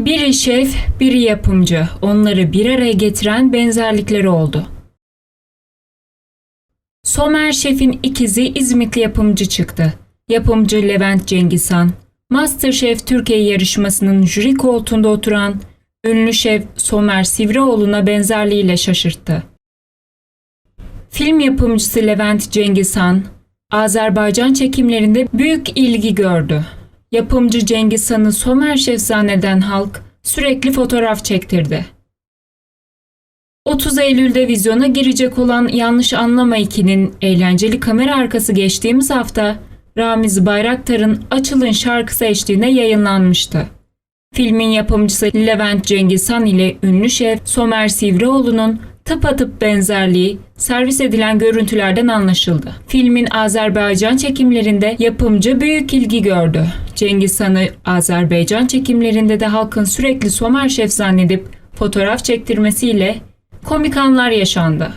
Biri şef, biri yapımcı. Onları bir araya getiren benzerlikleri oldu. Somer Şef'in ikizi İzmitli yapımcı çıktı. Yapımcı Levent Cengizhan, Masterchef Türkiye yarışmasının jüri koltuğunda oturan ünlü şef Somer Sivrioğlu'na benzerliğiyle şaşırttı. Film yapımcısı Levent Cengizhan, Azerbaycan çekimlerinde büyük ilgi gördü. Yapımcı Cengizhan'ı Somer Şef zanneden halk sürekli fotoğraf çektirdi. 30 Eylül'de vizyona girecek olan Yanlış Anlama 2'nin eğlenceli kamera arkası geçtiğimiz hafta Ramiz Bayraktar'ın Açılın şarkısı eşliğinde yayınlanmıştı. Filmin yapımcısı Levent Cengizhan ile ünlü şef Somer Sivrioğlu'nun tıpatıp benzerliği servis edilen görüntülerden anlaşıldı. Filmin Azerbaycan çekimlerinde yapımcı büyük ilgi gördü. Cengizhan'ı Azerbaycan çekimlerinde de halkın sürekli Somer Şef zannedip fotoğraf çektirmesiyle komik anlar yaşandı.